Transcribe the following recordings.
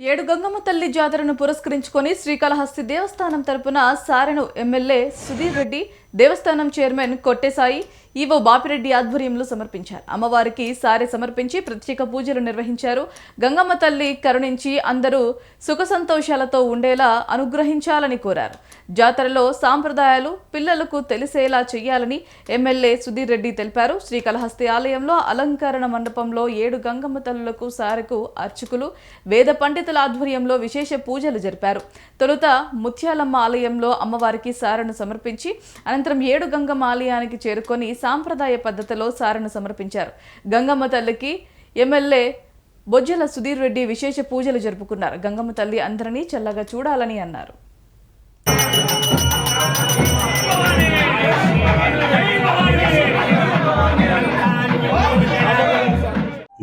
ఏడు గంగమ్మ తల్లి జాతరను పురస్కరించుకొని శ్రీకాళహస్తి దేవస్థానం తరపున సారెను ఎమ్మెల్యే సుధీర్ రెడ్డి దేవస్థానం చైర్మన్ కొట్టేసాయి ఈవో బాపిరెడ్డి ఆధ్వర్యంలో సమర్పించారు. అమ్మవారికి సారె సమర్పించి ప్రత్యేక పూజలు నిర్వహించారు. గంగమ్మ తల్లి కరుణించి అందరూ సుఖ సంతోషాలతో ఉండేలా అనుగ్రహించాలని కోరారు. జాతరలో సాంప్రదాయాలు పిల్లలకు తెలిసేలా చేయాలని ఎమ్మెల్యే సుధీర్ రెడ్డి తెలిపారు. శ్రీకాళహస్తి ఆలయంలో అలంకరణ మండపంలో ఏడు గంగమ్మ తల్లులకు సారెకు అర్చకులు వేద పండితుల ఆధ్వర్యంలో విశేష పూజలు జరిపారు. తొలుత ముత్యాలమ్మ ఆలయంలో అమ్మవారికి సారను సమర్పించి అనంతరం ఏడు గంగమ్మ ఆలయానికి చేరుకొని సాంప్రదాయ పద్ధతిలో సారను సమర్పించారు. గంగమ్మ తల్లికి ఎమ్మెల్యే బొజ్జల సుధీర్ రెడ్డి విశేష పూజలు జరుపుకున్నారు. గంగమ్మ తల్లి అందరినీ చల్లగా చూడాలని అన్నారు.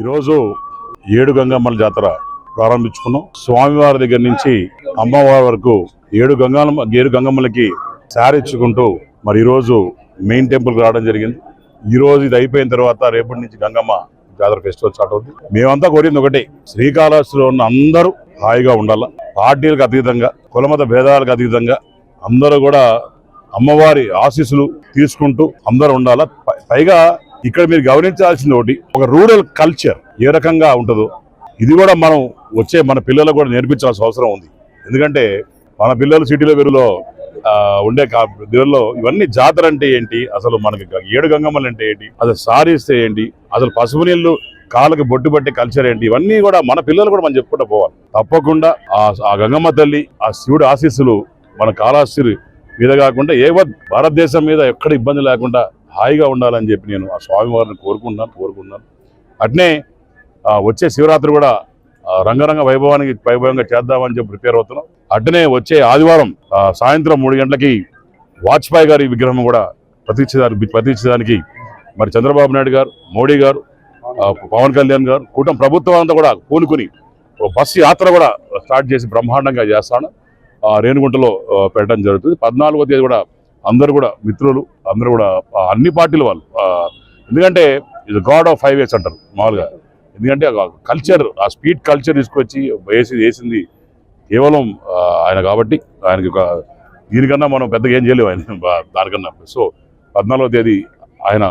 ఈరోజు ఏడు గంగమ్మల జాతర ప్రారంభించుకున్నాం. స్వామివారి దగ్గర నుంచి అమ్మవారి వరకు ఏడు గంగమ్మ ఏడు గంగమ్మలకి సారిచ్చుకుంటూ మరి ఈరోజు మెయిన్ టెంపుల్కి రావడం జరిగింది. ఈరోజు ఇది అయిపోయిన తర్వాత రేపటి నుంచి గంగమ్మ జాతర ఫెస్టివల్ స్టార్ట్ అవుతుంది మేమంతా కోరింది ఒకటే శ్రీకాళహస్తిలో ఉన్న అందరూ హాయిగా ఉండాల. పార్టీలకు అతీతంగా కులమత భేదాలకు అతీతంగా అందరూ కూడా అమ్మవారి ఆశీస్సులు తీసుకుంటూ అందరూ ఉండాలా. పై- పైగా ఇక్కడ మీరు గమనించాల్సింది ఒకటి ఒక రూరల్ కల్చర్ ఏ రకంగా ఉంటుందో. ఇది కూడా మనం వచ్చే మన పిల్లలకు కూడా నేర్పించాల్సిన అవసరం ఉంది. ఎందుకంటే మన పిల్లలు సిటీలో వెరులో ఉండే దీనిలో ఇవన్నీ జాతర అంటే ఏంటి? అసలు మనకి ఏడు గంగమ్మలు అంటే ఏంటి? అసలు సారీస్తే ఏంటి? అసలు పసుపు నీళ్ళు కాళ్ళకి బొట్టు పట్టే కల్చర్ ఏంటి? ఇవన్నీ కూడా మన పిల్లలు కూడా మనం చెప్పుకుంటూ పోవాలి. తప్పకుండా ఆ గంగమ్మ తల్లి ఆ శివుడు ఆశీస్సులు మన కాళహస్తి మీద కాకుండా ఏ భారతదేశం మీద ఎక్కడ ఇబ్బంది లేకుండా హాయిగా ఉండాలని చెప్పి నేను ఆ స్వామివారిని కోరుకుంటున్నాను కోరుకున్నాను అట్నే వచ్చే శివరాత్రి కూడా రంగరంగ వైభవానికి వైభవంగా చేద్దామని చెప్పి ప్రిపేర్ అవుతున్నాం. అట్నే వచ్చే ఆదివారం సాయంత్రం మూడు గంటలకి వాజ్పేయి గారి విగ్రహం కూడా ప్రతిష్ఠిదానికి ప్రతిష్ఠిదానికి మరి చంద్రబాబు నాయుడు గారు మోడీ గారు పవన్ కళ్యాణ్ గారు కూటమి ప్రభుత్వం అంతా కూడా పూనుకుని బస్సు యాత్ర కూడా స్టార్ట్ చేసి బ్రహ్మాండంగా చేస్తాను. ఆ, పెట్టడం జరుగుతుంది. పద్నాలుగో తేదీ కూడా అందరూ కూడా మిత్రులు అందరూ కూడా అన్ని పార్టీల వాళ్ళు ఎందుకంటే ఇది గాడ్ ఆఫ్ హైవేస్ అంటారు మామూలుగా. ఎందుకంటే కల్చర్ ఆ స్పీడ్ కల్చర్ తీసుకొచ్చి వేసి వేసింది కేవలం ఆయన కాబట్టి ఆయనకి ఒక దీనికన్నా మనం పెద్దగా ఏం చేయలేము ఆయన దానికన్నా. సో పద్నాలుగో తేదీ ఆయన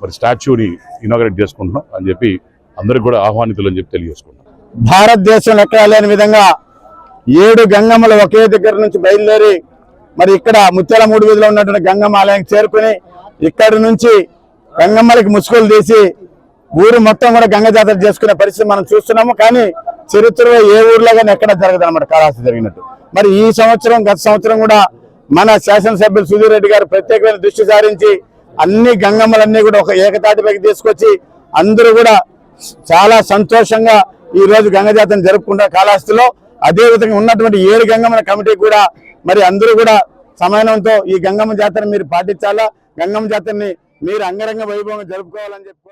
మరి స్టాచ్యూని ఇనాగరేట్ చేసుకుంటున్నాం అని చెప్పి అందరికి కూడా ఆహ్వానితులు అని చెప్పి తెలియజేసుకుంటున్నాం. భారతదేశంలో ఎక్కడా లేని విధంగా ఏడు గంగమ్మలు ఒకే దగ్గర నుంచి బయలుదేరి మరి ఇక్కడ ముత్యాల మూడు వీధిలో ఉన్నటువంటి గంగమ్మ ఆలయానికి చేరుకుని ఇక్కడి నుంచి గంగమ్మలకి ముసుగులు తీసి ఊరు మొత్తం కూడా గంగ జాతర చేసుకునే పరిస్థితి మనం చూస్తున్నాము. కానీ చరిత్రలో ఏ ఊర్లో కానీ ఎక్కడ జరగదు అనమాట కాళహస్తి జరిగినట్టు. మరి ఈ సంవత్సరం గత సంవత్సరం కూడా మన శాసనసభ్యులు సుధీర్ రెడ్డి గారు ప్రత్యేకమైన దృష్టి సారించి అన్ని గంగమ్మలన్నీ కూడా ఒక ఏకతాటిపైకి తీసుకొచ్చి అందరూ కూడా చాలా సంతోషంగా ఈ రోజు గంగ జాతరను జరుపుకుంటారు కాళహస్తిలో. అదేవిధంగా ఉన్నటువంటి ఏడు గంగమ్మల కమిటీ కూడా మరి అందరూ కూడా సమయంతో ఈ గంగమ్మ జాతర మీరు పాటించాలా? గంగమ్మ జాతరని మీరు అంగరంగ వైభవంగా జరుపుకోవాలని చెప్పి